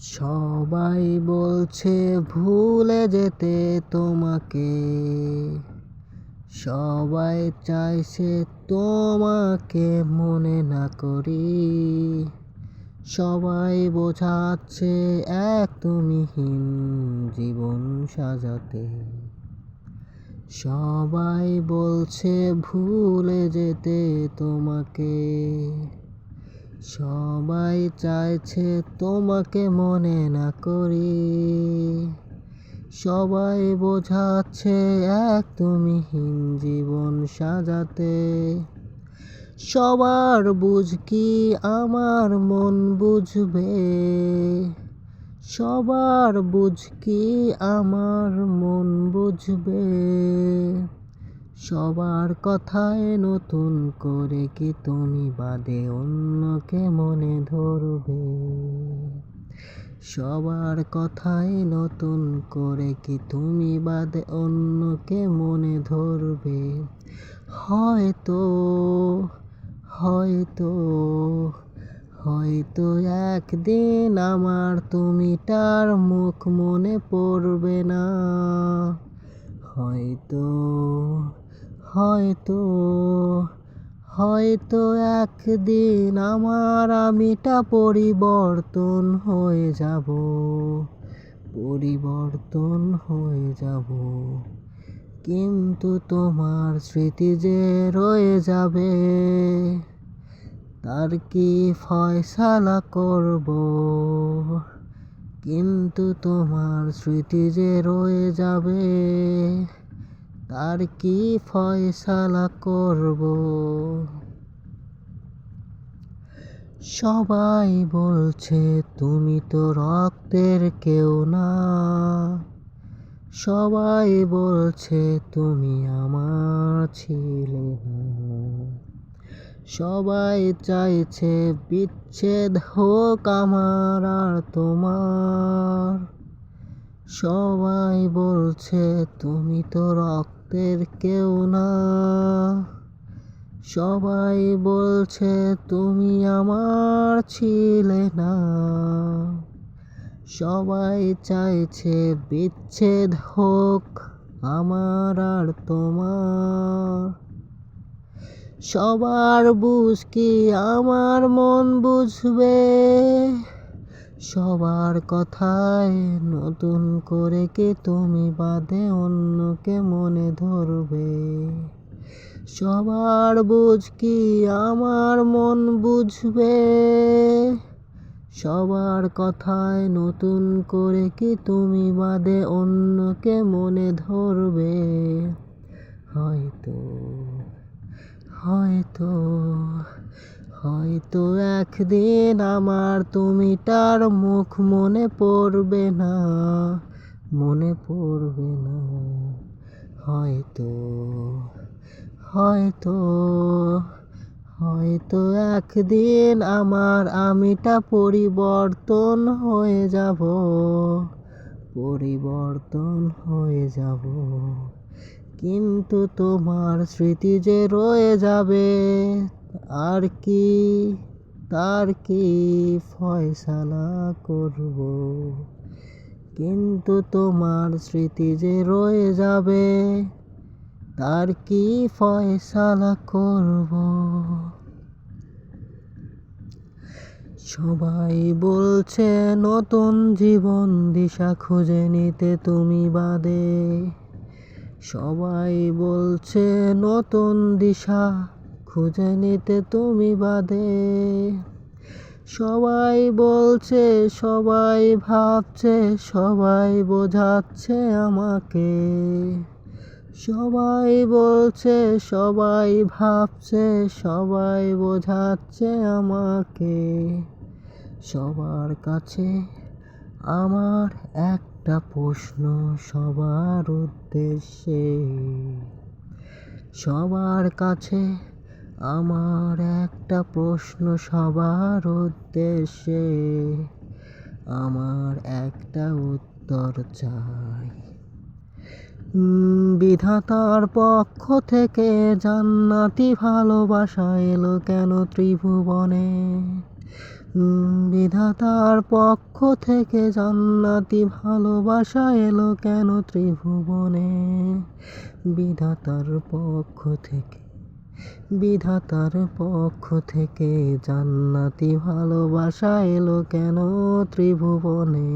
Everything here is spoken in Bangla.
সবাই বলছে ভুলে যেতে তোমাকে। সবাই চাইছে তোমাকে মনে না করি। সবাই বোঝাচ্ছে এক তুমিহীন জীবন সাজাতে। সবাই বলছে ভুলে যেতে তোমাকে। সবাই চাইছে তোমাকে মনে না করি। সবাই বোঝাচ্ছে এক তুমিহীন জীবন সাজাতে। সবার বুঝ কি আমার মন বুঝবে? সবার বুঝ কি আমার মন বুঝবে? সবার কথায় নতুন করে কি তুমি বাদে অন্যকে মনে ধরবে? সবার কথায় নতুন করে কি তুমি বাদে অন্যকে মনে ধরবে? হয়তো হয়তো হয়তো একদিন আমার তুমিটার মুখ মনে পড়বে না। হয়তো হয়তো হয়তো একদিন আমার আমিটা পরিবর্তন হয়ে যাব, পরিবর্তন হয়ে যাব। কিন্তু তোমার স্মৃতি যে রয়ে যাবে, তার কি ফয়সালা করব? কিন্তু তোমার স্মৃতি যে রয়ে যাবে তার কি ফয়সালা করব? সবাই বলছে, তুমি তো রক্তের কেউ না। সবাই বলছে, তুমি আমার ছিলে না। সবাই চাইছে, বিচ্ছেদ হোক আমার আর তোমার। সবাই বলছে, তুমি তো রক্তের কেউ না। সবাই বলছে, তুমি আমার ছিলে না। সবাই চাইছে, বিচ্ছেদ হোক আমার আর তোমার। সবার বুঝ কি আমার মন বুঝবে? সবার কথায় নতুন করে কি তুমি বাদে অন্যকে মনে ধরবে? সবার বুঝ কি আমার মন বুঝবে? সবার কথায় নতুন করে কি তুমি বাদে অন্যকে মনে ধরবে? হয়তো হয়তো হয়তো একদিন আমার তুমিটার মুখ মনে পড়বে না, মনে পড়বে না। হয়তো হয়তো হয়তো একদিন আমার আমিটা পরিবর্তন হয়ে যাব, পরিবর্তন হয়ে যাব। কিন্তু তোমার স্মৃতি যে রয়ে যাবে, আর কি? তার কি ফয়সালা করব? কিন্তু তোমার স্মৃতি যে রয়ে যাবে, তার কি ফয়সালা করব? সবাই বলছে, নতুন জীবন দিশা খুঁজে নিতে তুমি বাদে। সবাই বলছে, নতুন দিশা খুঁজে নিতে তুমি বাদে সবাই বলছে, সবাই ভাবছে, সবাই বোঝাচ্ছে আমাকে। সবাই বলছে, সবাই ভাবছে, সবাই বোঝাচ্ছে আমাকে। সবার কাছে আমার একটা প্রশ্ন সবার উদ্দেশ্যে। সবার কাছে আমার একটা প্রশ্ন সবার উদ্দেশ্যে। আমার একটা উত্তর চাই। বিধাতার পক্ষ থেকে জান্নাতি ভালোবাসা এলো কেন ত্রিভুবনে? বিধাতার পক্ষ থেকে জান্নাতি ভালোবাসা এলো কেন ত্রিভুবনে? বিধাতার পক্ষ থেকে, বিধাতার পক্ষ থেকে জান্নাতি ভালোবাসা এলো কেন ত্রিভুবনে?